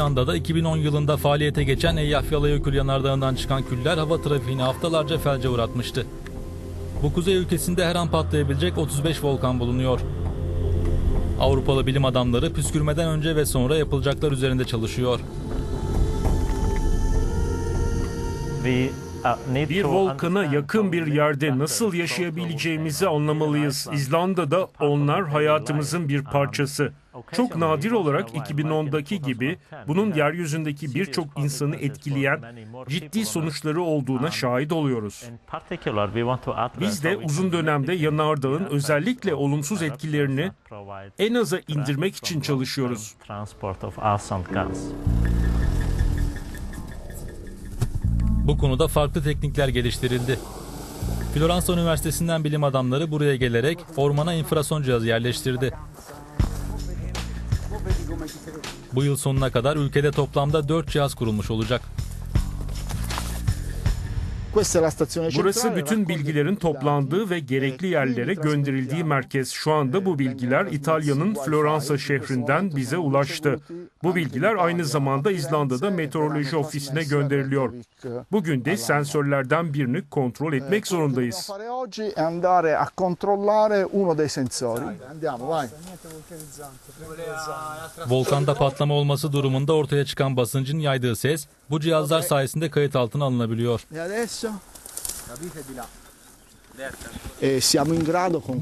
İzlanda'da 2010 yılında faaliyete geçen Eyjafjallajökull yanardağından çıkan küller hava trafiğini haftalarca felce uğratmıştı. Bu kuzey ülkesinde her an patlayabilecek 35 volkan bulunuyor. Avrupalı bilim adamları püskürmeden önce ve sonra yapılacaklar üzerinde çalışıyor. Bir volkana yakın bir yerde nasıl yaşayabileceğimizi anlamalıyız. İzlanda'da onlar hayatımızın bir parçası. Çok nadir olarak 2010'daki gibi bunun yeryüzündeki birçok insanı etkileyen ciddi sonuçları olduğuna şahit oluyoruz. Biz de uzun dönemde yanardağın özellikle olumsuz etkilerini en aza indirmek için çalışıyoruz. Bu konuda farklı teknikler geliştirildi. Floransa Üniversitesi'nden bilim adamları buraya gelerek ormana infrason cihazı yerleştirdi. Bu yıl sonuna kadar ülkede toplamda 4 cihaz kurulmuş olacak. Burası bütün bilgilerin toplandığı ve gerekli yerlere gönderildiği merkez. Şu anda bu bilgiler İtalya'nın Floransa şehrinden bize ulaştı. Bu bilgiler aynı zamanda İzlanda'da meteoroloji ofisine gönderiliyor. Bugün de sensörlerden birini kontrol etmek zorundayız. Volkanda patlama olması durumunda ortaya çıkan basıncın yaydığı ses bu cihazlar sayesinde kayıt altına alınabiliyor.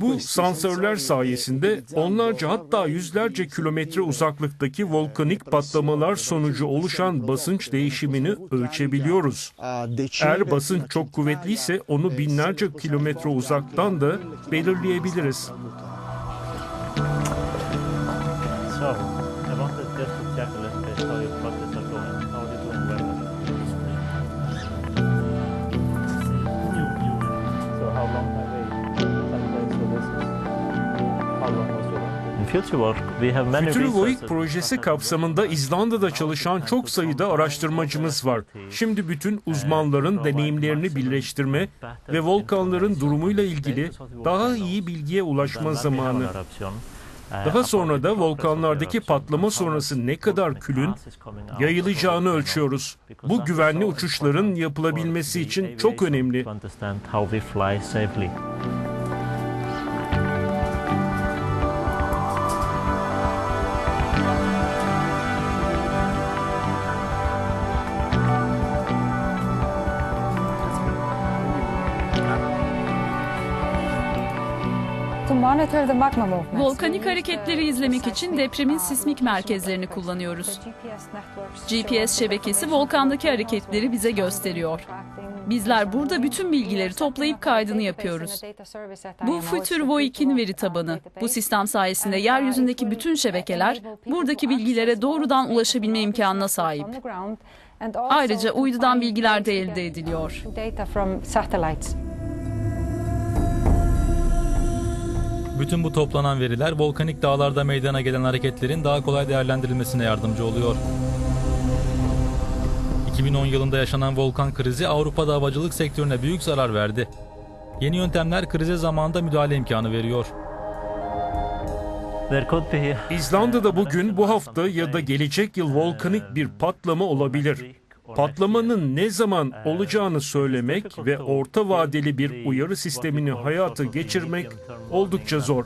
Bu questi sensörler sensori, sayesinde onlarca hatta yüzlerce kilometre uzaklıktaki volkanik patlamalar sonucu oluşan basınç değişimini ölçebiliyoruz. Eğer basınç çok kuvvetliyse onu binlerce kilometre uzaktan da belirleyebiliriz. Futurovoik projesi kapsamında İzlanda'da çalışan çok sayıda araştırmacımız var. Şimdi bütün uzmanların deneyimlerini birleştirme ve volkanların durumuyla ilgili daha iyi bilgiye ulaşma zamanı. Daha sonra da volkanlardaki patlama sonrası ne kadar külün yayılacağını ölçüyoruz. Bu güvenli uçuşların yapılabilmesi için çok önemli. Volkanik hareketleri izlemek için depremin sismik merkezlerini kullanıyoruz. GPS şebekesi volkandaki hareketleri bize gösteriyor. Bizler burada bütün bilgileri toplayıp kaydını yapıyoruz. Bu Futurovoik'in veri tabanı. Bu sistem sayesinde yeryüzündeki bütün şebekeler buradaki bilgilere doğrudan ulaşabilme imkanına sahip. Ayrıca uydudan bilgiler de elde ediliyor. Bütün bu toplanan veriler volkanik dağlarda meydana gelen hareketlerin daha kolay değerlendirilmesine yardımcı oluyor. 2010 yılında yaşanan volkan krizi Avrupa'da havacılık sektörüne büyük zarar verdi. Yeni yöntemler krize zamanında müdahale imkanı veriyor. İzlanda'da bugün, bu hafta ya da gelecek yıl volkanik bir patlama olabilir. Patlamanın ne zaman olacağını söylemek ve orta vadeli bir uyarı sistemini hayata geçirmek oldukça zor.